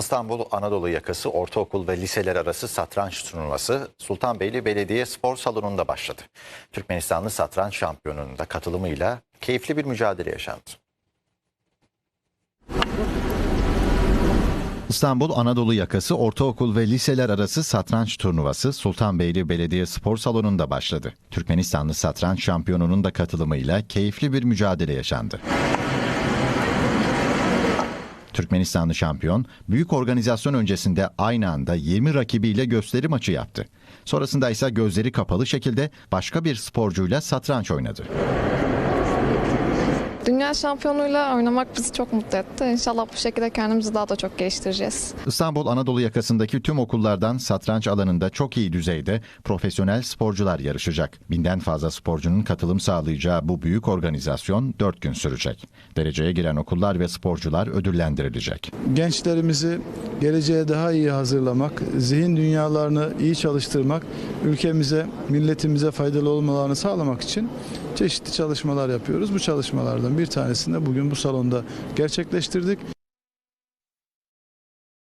İstanbul Anadolu yakası ortaokul ve liseler arası satranç turnuvası Sultanbeyli Belediye Spor Salonu'nda başladı. Türkmenistanlı satranç şampiyonunun da katılımıyla keyifli bir mücadele yaşandı. İstanbul Anadolu yakası ortaokul ve liseler arası satranç turnuvası Sultanbeyli Belediye Spor Salonu'nda başladı. Türkmenistanlı satranç şampiyonunun da katılımıyla keyifli bir mücadele yaşandı. Türkmenistanlı şampiyon, büyük organizasyon öncesinde aynı anda 20 rakibiyle gösteri maçı yaptı. Sonrasında ise gözleri kapalı şekilde başka bir sporcuyla satranç oynadı. Dünya şampiyonuyla oynamak bizi çok mutlu etti. İnşallah bu şekilde kendimizi daha da çok geliştireceğiz. İstanbul Anadolu yakasındaki tüm okullardan satranç alanında çok iyi düzeyde profesyonel sporcular yarışacak. Binden fazla sporcunun katılım sağlayacağı bu büyük organizasyon 4 gün sürecek. Dereceye giren okullar ve sporcular ödüllendirilecek. gençlerimizi geleceğe daha iyi hazırlamak, zihin dünyalarını iyi çalıştırmak, ülkemize, milletimize faydalı olmalarını sağlamak için çeşitli çalışmalar yapıyoruz. Bu çalışmalardan bir tanesini de bugün bu salonda gerçekleştirdik.